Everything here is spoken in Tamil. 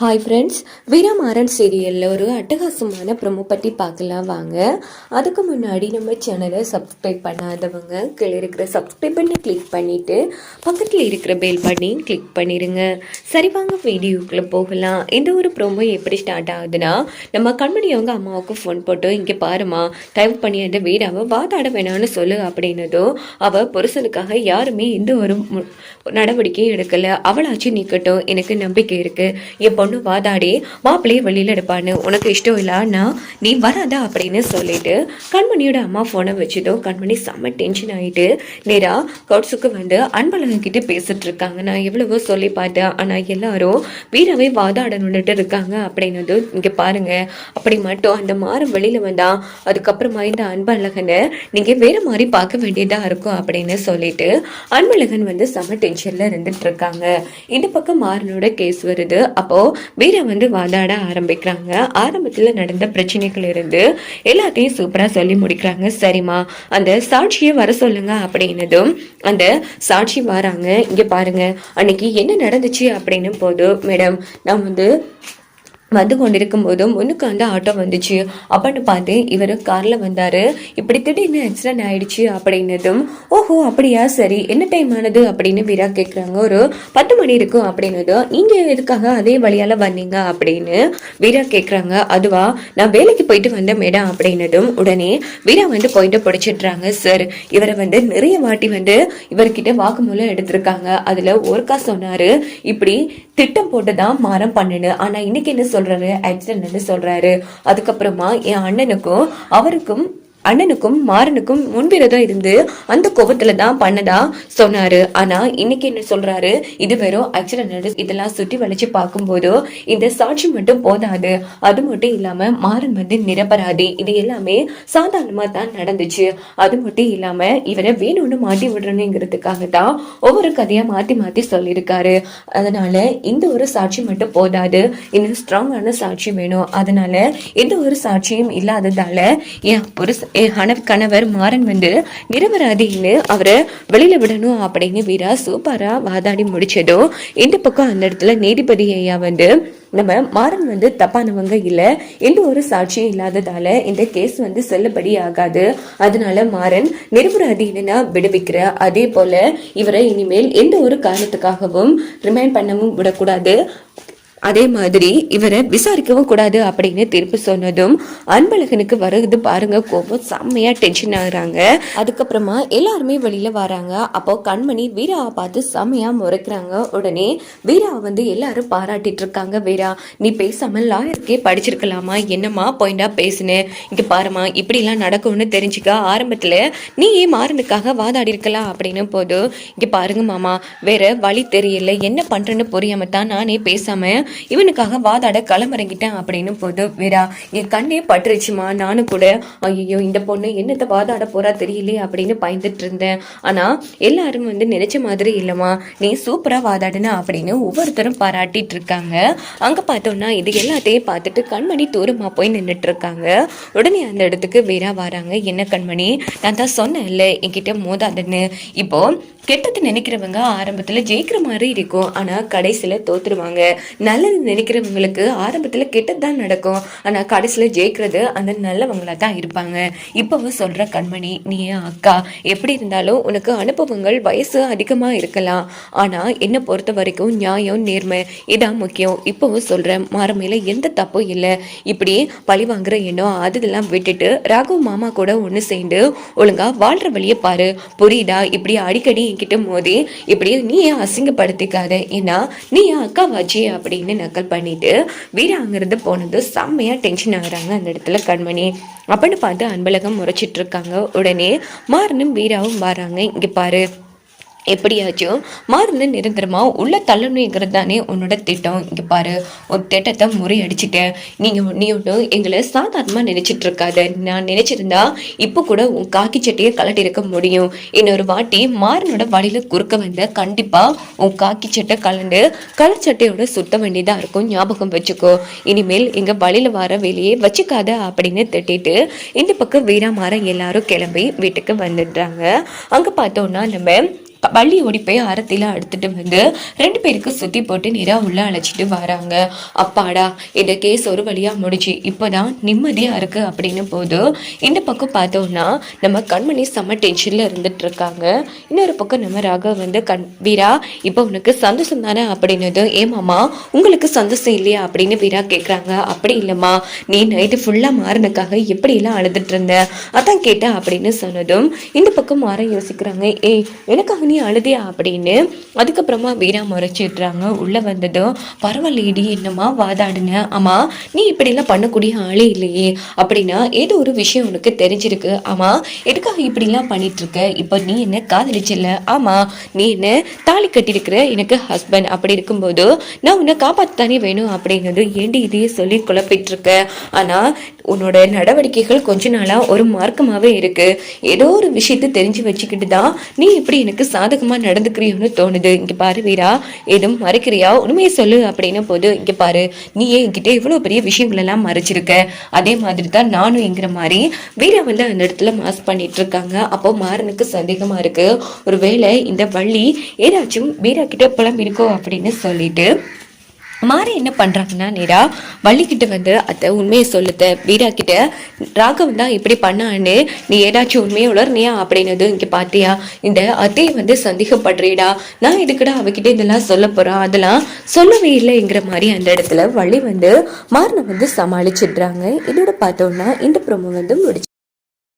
ஹாய் ஃப்ரெண்ட்ஸ் வீரமாறன் சீரியலில் ஒரு அட்டகாசமான ப்ரொமோ பற்றி பார்க்கலாம் வாங்க. அதுக்கு முன்னாடி நம்ம சேனலை சப்ஸ்கிரைப் பண்ணாதவங்க கீழே இருக்கிற சப்ஸ்கிரைப் பண்ணி கிளிக் பண்ணிவிட்டு பக்கத்தில் இருக்கிற பெல் பட்டனையும் கிளிக் பண்ணிடுங்க சரி வாங்க வீடியோக்குள்ளே போகலாம். இந்த ஒரு ப்ரொமோ எப்படி ஸ்டார்ட் ஆகுதுன்னா நம்ம கண்மணி அவங்க அம்மாவுக்கு ஃபோன் போட்டு இங்கே பாருமா தயவு பண்ணி அந்த வீடாவை வாதாட வேணாம்னு சொல்லு அப்படின்னதும் அவள் புருஷனுக்காக யாருமே எந்த ஒரு நடவடிக்கையும் எடுக்கலை. அவளாச்சும் நிற்கட்டும் எனக்கு நம்பிக்கை இருக்குது எப்போ பொண்ணு வாதாடி மாப்பிள்ளையே வெளியில் எடுப்பான்னு. உனக்கு இஷ்டம் இல்லைன்னா நீ வராதா அப்படின்னு சொல்லிட்டு கண்மணியோட அம்மா ஃபோனை வச்சதும் கண்மணி செம்ம டென்ஷன் ஆகிட்டு நேராக கவுட்ஸுக்கு வந்து அன்பழகன் கிட்ட பேசிட்டு இருக்காங்க. நான் எவ்வளவோ சொல்லி பார்த்தேன். ஆனால் எல்லாரும் வீரவே வாதாடணுன்னுட்டு இருக்காங்க அப்படின்னது இங்கே பாருங்க. அப்படி மட்டும் அந்த மாறம் வெளியில் வந்தா அதுக்கப்புறமா இந்த அன்பழகனை நீங்கள் வேற மாதிரி பார்க்க வேண்டியதாக இருக்கும் அப்படின்னு சொல்லிட்டு அன்பழகன் வந்து செம்ம டென்ஷனில் இருந்துட்டு இருக்காங்க. இந்த பக்கம் மாறனோட கேஸ் வருது. அப்போ வீரை வந்து வாதாட ஆரம்பிக்கிறாங்க. ஆரம்பத்தில் நடந்த பிரச்சனைகள் இருந்து எல்லாத்தையும் சூப்பராக சொல்லி முடிக்கிறாங்க. சரிம்மா அந்த சாட்சியை வர சொல்லுங்க அப்படின்னதும் அந்த சாட்சி வராங்க. இங்கே பாருங்க அன்னைக்கு என்ன நடந்துச்சு அப்படின்னு போதும் மேடம் நான் வந்து வந்து கொண்டிருக்கும் போதும் ஒன்றுக்கு வந்து ஆட்டோ வந்துச்சு. அப்படின்னு பார்த்து இவர் காரில் வந்தார். இப்படி திடீர்னு ஆக்சிடென்ட் ஆயிடுச்சு அப்படின்னதும் ஓஹோ அப்படியா? சரி என்ன டைம் ஆனது? அப்படின்னு வீரா கேட்குறாங்க ஒரு பத்து மணி இருக்கும் அப்படின்னதும் நீங்கள் எதுக்காக அதே வழியால் வந்தீங்க? அப்படின்னு வீரா கேட்குறாங்க அதுவா? நான் வேலைக்கு போயிட்டு வந்தேன் மேடம் அப்படின்னதும் உடனே வீரா வந்து போயிட்டு பிடிச்சிடுறாங்க. சார் இவரை வந்து நிறைய வாட்டி வந்து இவர்கிட்ட வாக்குமூலம் எடுத்திருக்காங்க. அதில் ஒருக்கா சொன்னார் இப்படி திட்டம் போட்டு தான் மாறம் பண்ணனு ஆனால் இன்னைக்கு என்ன சொல்றாரு ஆக்சிடென்ட்னு சொல்றாரு. அதுக்கப்புறமா என் அண்ணனுக்கும் அவருக்கும் அண்ணனுக்கும் மாறனுக்கும் முன்பிரதம் இருந்து அந்த கோபத்துல தான் பண்ணதா சொன்னாரு. ஆனா இன்னைக்கு என்ன சொல்றாரு? இது வெறும் ஆக்சிடென்ட் இதெல்லாம் சுற்றி வளைச்சு பார்க்கும்போது இந்த சாட்சி மட்டும் போதாது. அது மட்டும் இல்லாம மாறன் வந்து நிரபராதி. இது எல்லாமே சாதாரணமா தான் நடந்துச்சு. அது மட்டும் இல்லாம இவரை வேணும்னு மாட்டி விடுறணுங்கிறதுக்காக தான் ஒவ்வொரு கதையா மாத்தி மாத்தி சொல்லியிருக்காரு. அதனால இந்த ஒரு சாட்சி மட்டும் போதாது. இன்னும் ஸ்ட்ராங்கான சாட்சி வேணும். அதனால எந்த ஒரு சாட்சியும் இல்லாததால என் புருஷ என் கணவ கணவர் மாறன் வந்து நிரபராதின்னு அவரை வெளியில் விடணும் அப்படின்னு வீரா சூப்பராக வாதாடி முடிச்சதும் இந்த பக்கம் அந்த இடத்துல நீதிபதி ஐயா வந்து நம்ம மாறன் வந்து தப்பானவங்க இல்லை எந்த ஒரு சாட்சியும் இல்லாததால இந்த கேஸ் வந்து செல்லுபடி ஆகாது. அதனால மாறன் நிரபராதீனா விடுவிக்கிற. அதே போல இவரை இனிமேல் எந்த ஒரு காரணத்துக்காகவும் ரிமைண்ட் பண்ணவும் விடக்கூடாது. அதே மாதிரி இவரை விசாரிக்கவும் கூடாது அப்படின்னு திருப்பி சொன்னதும் அன்பழகனுக்கு வருது பாருங்க கோபம் செம்மையா டென்ஷன் ஆகுறாங்க. அதுக்கப்புறமா எல்லாருமே வெளியில வராங்க. அப்போ கண்மணி வீராவை பார்த்து செம்மையா முறைக்கிறாங்க. உடனே வீராவை வந்து எல்லாரும் பாராட்டிட்டு இருக்காங்க. வீரா நீ பேசாம லாயருக்கே படிச்சிருக்கலாமா? என்னம்மா பாயிண்டா பேசுனேன் இங்க பாருமா இப்படிலாம் நடக்கும்னு தெரிஞ்சுக்க ஆரம்பத்துல நீ ஏன் மாறனுக்காக வாதாடி இருக்கலாம் அப்படின்னு போது இங்க பாருங்க மாமா வேற வழி தெரியல. என்ன பண்றேன்னு புரியாம தான் நானே பேசாம இவனுக்காக வாதாட களமிறங்கிட்டேன் அப்படின்னு போது வீரா என் கண்ணே பட்டுருச்சுமா? நானும் கூட. ஐயோ இந்த பொண்ணு என்னத்தை வாதாட போறா தெரியலையே அப்படின்னு பயந்துட்டு இருந்தேன். ஆனா எல்லாரும் வந்து நினைச்ச மாதிரி இல்லம்மா நீ சூப்பரா வாதாடுன அப்படின்னு ஒவ்வொருத்தரும் பாராட்டிட்டு இருக்காங்க. அங்க பார்த்தோம்னா இது எல்லாத்தையும் பார்த்துட்டு கண்மணி தூரமா போய் நின்றுட்டு இருக்காங்க. உடனே அந்த இடத்துக்கு வீரா வராங்க. என்ன கண்மணி? நான் தான் சொன்னேன்ல என்கிட்ட மோதாதுன்னு. இப்போ கெட்டது நினைக்கிறவங்க ஆரம்பத்துல ஜெயிக்கிற மாதிரி இருக்கும். ஆனா கடைசியில தோத்துருவாங்க. நல்லது நினைக்கிறவங்களுக்கு ஆரம்பத்தில் கெட்டது தான் நடக்கும். ஆனால் கடைசியில் ஜெயிக்கிறது அந்த நல்லவங்களாக தான் இருப்பாங்க. இப்போவும் சொல்கிற கண்மணி நீ அக்கா. எப்படி இருந்தாலும் உனக்கு அனுபவங்கள் வயசு அதிகமாக இருக்கலாம். ஆனால் என்னை பொறுத்த வரைக்கும் நியாயம் நேர்மை இதான் முக்கியம். இப்போவும் சொல்றேன் மாறமையில் எந்த தப்பும் இல்லை. இப்படி பழி வாங்குற எண்ணம் அதெல்லாம் விட்டுட்டு ராகு மாமா கூட ஒன்று சேர்ந்து ஒழுங்காக வாழ்கிற வழியை பாரு. புரியுதா? இப்படி அடிக்கடி என்கிட்ட மோதி இப்படி நீ ஏன் அசிங்கப்படுத்திக்காத. ஏன்னா நீ அக்கா அக்காவாச்சி அப்படின்னு நக்கல் பண்ணிட்டு வீடு அங்கேருந்து போனது செம்மையா டென்ஷன் ஆகுறாங்க அந்த இடத்துல கண்மணி. அப்படின்னு பார்த்து அன்பழகம் முறைச்சிட்டு இருக்காங்க. உடனே மாறனும் வீராவும் வராங்க. இங்க பாரு. எப்படியாச்சும் மாறுந்து நிரந்தரமாக உள்ள தள்ளணுங்கிறது தானே உன்னோட திட்டம். இங்கே பாரு ஒரு திட்டத்தை முறையடிச்சிட்டேன் நீங்கள் நீ ஒன்றும் எங்களை சாதாரணமாக நினச்சிட்டு இருக்காத நான் நினச்சிருந்தா இப்போ கூட உன் காக்கி சட்டையை கலட்டி இருக்க முடியும். இன்னொரு வாட்டி மாறனோட வழியில் குறுக்க வந்த கண்டிப்பாக உன் காக்கி சட்டை கலண்டு கலர் சட்டையோட சுத்த வேண்டியதாக இருக்கும். ஞாபகம் வச்சுக்கோ. இனிமேல் எங்கள் வழியில் வர வெளியே வச்சுக்காத அப்படின்னு திட்டிட்டு இந்த பக்கம் வீரா மாற எல்லாரும் கிளம்பி வீட்டுக்கு வந்துடுறாங்க. அங்கே பார்த்தோன்னா நம்ம வள்ளி ஓடி போய் அரத்தில அடுத்துட்டு வந்து ரெண்டு பேருக்கு சுத்தி போட்டு நேரா உள்ள அழைச்சிட்டு வராங்க. அப்பாடா இந்த கேஸ் ஒரு வழியா முடிச்சு இப்போதான் நிம்மதியா இருக்கு அப்படின்னு போது இந்த பக்கம் பார்த்தோம்னா நம்ம கண்மணி செம்ம டென்ஷன்ல இருந்துட்டு இருக்காங்க. இன்னொரு பக்கம் நம்ம ராகவ் வந்து கண் வீரா இப்போ உனக்கு சந்தோஷம் தானே? அப்படின்னது ஏமாமா உங்களுக்கு சந்தோஷம் இல்லையா? அப்படின்னு வீரா கேட்குறாங்க அப்படி இல்லைம்மா நீ நைட்டு ஃபுல்லாக மாறினக்காக எப்படியெல்லாம் அழுதுட்டு இருந்த? அதான் கேட்டேன் அப்படின்னு சொன்னதும் இந்த பக்கம் மாற யோசிக்கிறாங்க. ஏய் எனக்காக நீ அழுதியா அப்படின்னு அதுக்கப்புறமா வீரா முறைச்சிடுறாங்க. உள்ள வந்ததும் பரவாயில்லையடி என்னம்மா வாதாடுன? ஆமா நீ இப்படிலாம் பண்ணக்கூடிய ஆளே இல்லையே. அப்படின்னா ஏதோ ஒரு விஷயம் உனக்கு தெரிஞ்சிருக்கு. ஆமா எதுக்காக இப்படிலாம் பண்ணிகிட்ருக்க இப்போ நீ என்ன காதலிச்சில்ல? ஆமாம் நீ என்ன தாலி கட்டியிருக்கிற? எனக்கு ஹஸ்பண்ட் அப்படி இருக்கும்போது நான் உன்னை காப்பாத்தானே வேணும் அப்படிங்கிறது ஏண்டி இதையே சொல்லி குழப்பிட்டுருக்க? ஆனால் உன்னோட நடவடிக்கைகள் கொஞ்ச நாளாக ஒரு மார்க்கமாகவே இருக்குது ஏதோ ஒரு விஷயத்தை தெரிஞ்சு வச்சுக்கிட்டு தான் நீ இப்படி எனக்கு சாதகமாக நடந்துக்கிறியோன்னு தோணுது. இங்கே பாரு வீரா எதுவும் மறைக்கிறியா? உண்மையை சொல்லு அப்படின்னு போது இங்கே பாரு நீ என்கிட்ட இவ்வளோ பெரிய விஷயங்களெல்லாம் மறைச்சிருக்க. அதே மாதிரி தான் நானும் என்கிற மாதிரி வீரா வந்து அந்த இடத்துல மாஸ் பண்ணிட்டு இருக்காங்க அப்போ மாறனுக்கு சந்தேகமா இருக்கு. ஒருவேளை இந்த வள்ளி ஏதாச்சும் வீரா கிட்ட புலம்பிருக்கோ அப்படின்னு சொல்லிட்டு மாறி என்ன பண்ணுறாங்கன்னா நேரா வள்ளிக்கிட்ட வந்து அதை உண்மையை சொல்லுத்த வீரா கிட்ட ராகவன் தான் இப்படி பண்ணான்னு நீ ஏதாச்சும் உண்மையை உளர்னியா அப்படின்னது இங்கே பார்த்தியா இந்த அத்தையை வந்து சந்தேகப்படுறீடா. நான் எதுக்குடா அவகிட்ட இதெல்லாம் சொல்ல போகிறேன் அதெல்லாம் சொல்லவே இல்லைங்கிற மாதிரி அந்த இடத்துல வள்ளி வந்து மாறனை வந்து சமாளிச்சிடுறாங்க. இதோட பார்த்தோன்னா இந்த ப்ரோமோ வந்து முடிச்சு